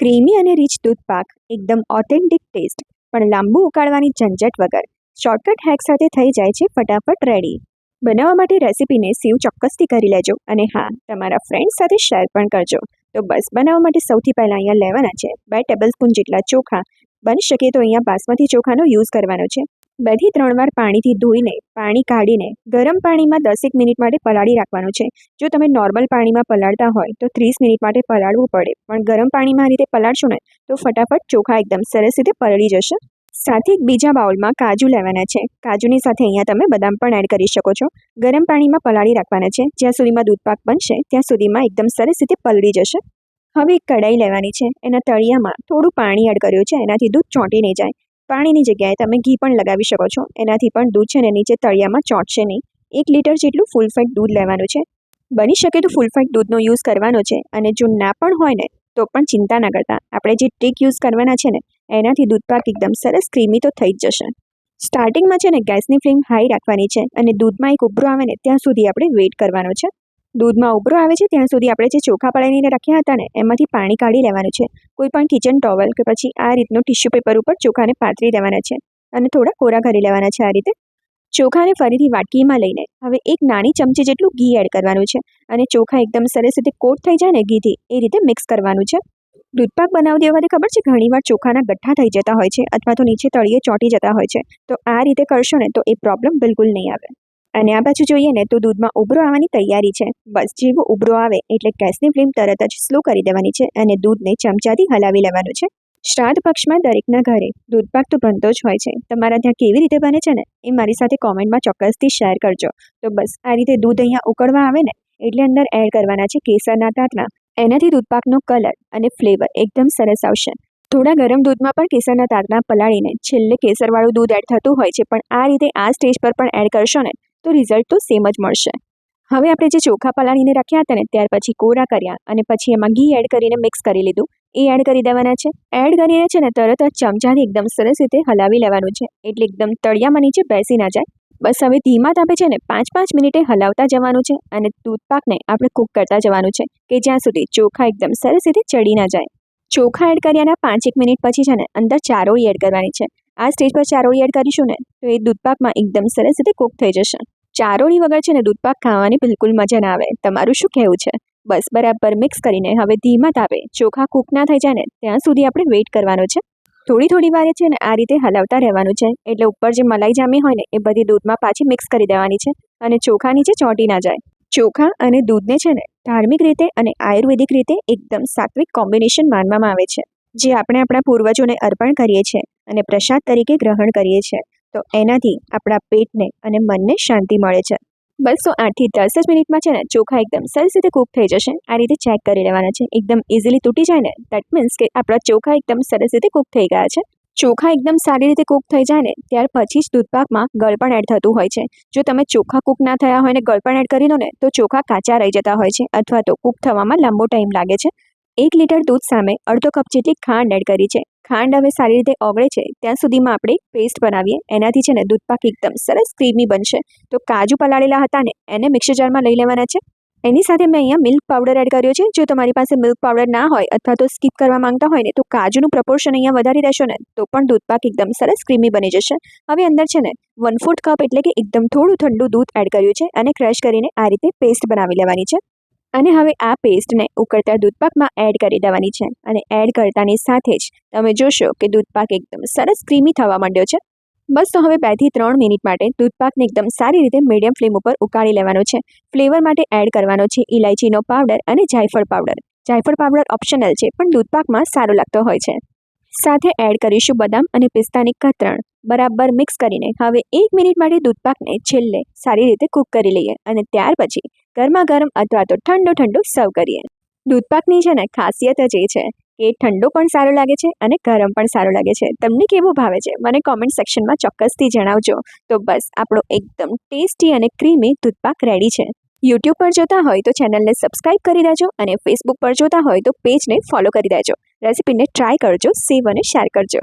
Creamy અને rich દૂધ પાક એકદમ ઓથેન્ટિક ટેસ્ટ પણ લાંબુ ઉકાળવાની ઝંઝટ વગર. શોર્ટકટ હેક સાથે થઈ જાય છે ફટાફટ રેડી બનાવવા માટે રેસીપીને સેવ ચોક્કસથી કરી લેજો અને હા, તમારા ફ્રેન્ડ્સ સાથે શેર પણ કરજો. તો બસ, બનાવવા માટે સૌથી પહેલાં અહીંયા લેવાના છે બે ટેબલ સ્પૂન જેટલા ચોખા. બની શકે તો અહીંયા બાસમતી ચોખાનો યુઝ કરવાનો છે. બેથી ત્રણ વાર પાણીથી ધોઈને, પાણી કાઢીને, ગરમ પાણીમાં દસેક મિનિટ માટે પલાળી રાખવાનું છે. જો તમે નોર્મલ પાણીમાં પલાળતા હોય, તો ત્રીસ મિનિટ માટે પલાળવું પડે. પણ ગરમ પાણીમાં આ રીતે પલાળશો ને, તો ફટાફટ ચોખા એકદમ સરસ રીતે પલળી જશે. સાથે એક બીજા બાઉલમાં કાજુ લેવાના છે. કાજુની સાથે અહીંયા તમે બદામ પણ એડ કરી શકો છો. ગરમ પાણીમાં પલાળી રાખવાના છે. જ્યાં સુધીમાં દૂધપાક બનશે, ત્યાં સુધીમાં એકદમ સરસ રીતે પલળી જશે. હવે એક કઢાઈ લેવાની છે. એના તળિયામાં થોડું પાણી એડ કર્યું છે. એનાથી દૂધ ચોંટી નહીં જાય. પાણીની જગ્યાએ તમે ઘી પણ લગાવી શકો છો. એનાથી પણ દૂધ છે ને નીચે તળિયામાં ચોંટશે નહીં. એક લીટર જેટલું ફૂલ ફેટ દૂધ લેવાનું છે. બની શકે તો ફૂલ ફેટ દૂધનો યુઝ કરવાનો છે અને જો ના પણ હોય ને, તો પણ ચિંતા ના કરતા. આપણે જે ટ્રીક યુઝ કરવાના છે ને, એનાથી દૂધ પાક એકદમ સરસ ક્રીમી તો થઈ જ જશે. સ્ટાર્ટિંગમાં છે ને, ગેસની ફ્લેમ હાઈ રાખવાની છે અને દૂધમાં એક ઉભરો આવે ને, ત્યાં સુધી આપણે વેઇટ કરવાનો છે. દૂધમાં ઉભરો આવે છે, ત્યાં સુધી આપણે જે ચોખા પડાવીને રાખ્યા હતા ને, એમાંથી પાણી કાઢી લેવાનું છે. કોઈ પણ કિચન ટોવલ કે પછી આ રીતનું ટિશ્યુ પેપર ઉપર ચોખાને પાથરી દેવાના છે અને થોડા કોરા કરી લેવાના છે આ રીતે. ચોખાને ફરીથી વાટકીમાં લઈને હવે એક નાની ચમચી જેટલું ઘી એડ કરવાનું છે અને ચોખા એકદમ સરસ રીતે કોટ થઈ જાય ને, ઘીથી એ રીતે મિક્સ કરવાનું છે. દૂધપાક બનાવતી વખતે ખબર છે, ઘણીવાર ચોખાના ગઠ્ઠા થઈ જતા હોય છે અથવા તો નીચે તળિયે ચોંટી જતા હોય છે. તો આ રીતે કરશો ને, તો એ પ્રોબ્લેમ બિલકુલ નહીં આવે. અને આ બાજુ જોઈએ ને તો દૂધમાં ઉભરો આવવાની તૈયારી છે. બસ જેવો ઉભરો આવે એટલે ગેસની ફ્લેમ તરત જ સ્લો કરી દેવાની છે અને દૂધને ચમચાથી હલાવી લેવાનું છે. શ્રાદ્ધ પક્ષમાં દરેકના ઘરે દૂધપાક તો બનતો જ હોય છે. તમારા ત્યાં કેવી રીતે બને છે ને? એ મારી સાથે કોમેન્ટમાં ચોક્કસથી શેર કરજો. તો બસ, આ રીતે દૂધ અહીંયા ઉકળવા આવે ને એટલે અંદર એડ કરવાના છે કેસરના તાતણા એનાથી દૂધપાકનો કલર અને ફ્લેવર એકદમ સરસ આવશે. થોડા ગરમ દૂધમાં પણ કેસરના તાતણા પલાળીને છેલ્લે કેસરવાળું દૂધ એડ થતું હોય છે. પણ આ રીતે આ સ્ટેજ પર પણ એડ કરશો ને તો રિઝલ્ટ તો સેમ જ મળશે. હવે આપણે જે ચોખા પલાળીને રાખ્યા હતા ને, ત્યાર પછી કોરા કર્યા અને પછી એમાં ઘી એડ કરીને મિક્સ કરી લીધું. એ એડ કરી દેવાના છે. એડ કરીને છે ને, તરત જ ચમચાથી એકદમ સરસ રીતે હલાવી લેવાનું છે. એટલે એકદમ તળિયામાં નીચે બેસી ના જાય. બસ હવે ધીમા તાપે છે ને, પાંચ પાંચ મિનિટે હલાવતા જવાનું છે અને દૂધપાકને આપણે કૂક કરતા જવાનું છે કે જ્યાં સુધી ચોખા એકદમ સરસ રીતે ચડી ના જાય. ચોખા એડ કર્યાના પાંચેક મિનિટ પછી છે ને, અંદર ચારોળી એડ કરવાની છે. આ સ્ટેજ પર ચારોળી એડ કરીશું ને, તો એ દૂધપાકમાં એકદમ સરસ રીતે કૂક થઈ જશે. ચારોળી વગર છે ને દૂધપાક ખાવાની બિલકુલ મજા ના આવે. તમારું શું કહેવું છે? બસ બરાબર મિક્સ કરીને હવે ધીમા તાપે ચોખા કૂક ના થઈ જાય ને, ત્યાં સુધી આપણે વેઇટ કરવાનો છે. થોડી થોડી વારે છે ને આ રીતે હલાવતા રહેવાનું છે. એટલે ઉપર જે મલાઈ જામી હોય ને, એ બધી દૂધમાં પાછી મિક્સ કરી દેવાની છે. અને ચોખા નીચે ચોંટી ના જાય. ચોખા અને દૂધને છે ને ધાર્મિક રીતે અને આયુર્વેદિક રીતે એકદમ સાત્વિક કોમ્બિનેશન માનવામાં આવે છે. જે આપણે આપણા પૂર્વજોને અર્પણ કરીએ છીએ. અને પ્રસાદ તરીકે ગ્રહણ કરીએ છીએ. તો એનાથી આપણા પેટને અને મનને શાંતિ મળે છે. બસ આઠથી દસ જ મિનિટમાં છે ને, ચોખા એકદમ સરસ રીતે કૂક થઈ જશે. આ રીતે ચેક કરી લેવાના છે. એકદમ ઇઝીલી તૂટી જાય ને દેટ મીન્સ કે આપણા ચોખા એકદમ સરસ રીતે કૂક થઈ ગયા છે. ચોખા એકદમ સારી રીતે કૂક થઈ જાય ને, ત્યાર પછી જ દૂધપાકમાં ગળપણ એડ થતું હોય છે. જો તમે ચોખા કૂક ના થયા હોય ને ગળપણ એડ કરી દો ને, તો ચોખા કાચા રહી જતા હોય છે, અથવા તો કૂક થવામાં લાંબો ટાઈમ લાગે છે. એક લીટર દૂધ સામે અડધો કપ જેટલી ખાંડ એડ કરી છે. ખાંડ હવે સારી રીતે ઓગળે છે, ત્યાં સુધીમાં આપણે પેસ્ટ બનાવીએ. એનાથી છે ને દૂધપાક એકદમ સરસ ક્રીમી બનશે. તો કાજુ પલાળેલા હતા ને, એને મિક્સર જારમાં લઈ લેવાના છે. એની સાથે મેં અહીંયા મિલ્ક પાવડર એડ કર્યો છે. જો તમારી પાસે મિલ્ક પાવડર ના હોય અથવા તો સ્કીપ કરવા માંગતા હોય ને, તો કાજુનું પ્રપોર્શન અહીંયા વધારી દેશો ને, તો પણ દૂધપાક એકદમ સરસ ક્રીમી બની જશે. હવે અંદર છે ને વન ફૂટ કપ એટલે કે એકદમ થોડું ઠંડુ દૂધ એડ કર્યું છે અને ક્રશ કરીને આ રીતે પેસ્ટ બનાવી લેવાની છે. અને હવે આ પેસ્ટને ઉકળતા દૂધપાકમાં એડ કરી દેવાની છે અને એડ કરતાની સાથે જ તમે જોશો કે દૂધપાક એકદમ સરસ ક્રીમી થવા માંડ્યો છે. બસ તો હવે બેથી ત્રણ મિનિટ માટે દૂધપાકને એકદમ સારી રીતે મીડિયમ ફ્લેમ ઉપર ઉકાળી લેવાનો છે. ફ્લેવર માટે એડ કરવાનો છે ઇલાયચીનો પાવડર અને જાયફળ પાવડર. જાયફળ પાવડર ઓપ્શનલ છે, પણ દૂધપાકમાં સારો લાગતો હોય છે. સાથે એડ કરીશું બદામ અને પિસ્તાની કતરણ. બરાબર મિક્સ કરીને હવે એક મિનિટ માટે દૂધપાકને છેલ્લે સારી રીતે કૂક કરી લઈએ અને ત્યાર પછી ગરમા ગરમ અથવા તો ઠંડો ઠંડુ સર્વ કરીએ. દૂધપાકની છે ને ખાસિયત જ એ છે કે ઠંડો પણ સારો લાગે છે અને ગરમ પણ સારો લાગે છે. તમને કેવું ભાવે છે? મને કોમેન્ટ સેક્શનમાં ચોક્કસથી જણાવજો. તો બસ, આપણો એકદમ ટેસ્ટી અને ક્રીમી દૂધપાક રેડી છે. યુટ્યુબ પર જોતા હોય તો ચેનલને સબસ્ક્રાઇબ કરી દેજો અને ફેસબુક પર જોતા હોય તો પેજને ફોલો કરી દેજો. રેસીપીને ટ્રાય કરજો સેવ અને શેર કરજો.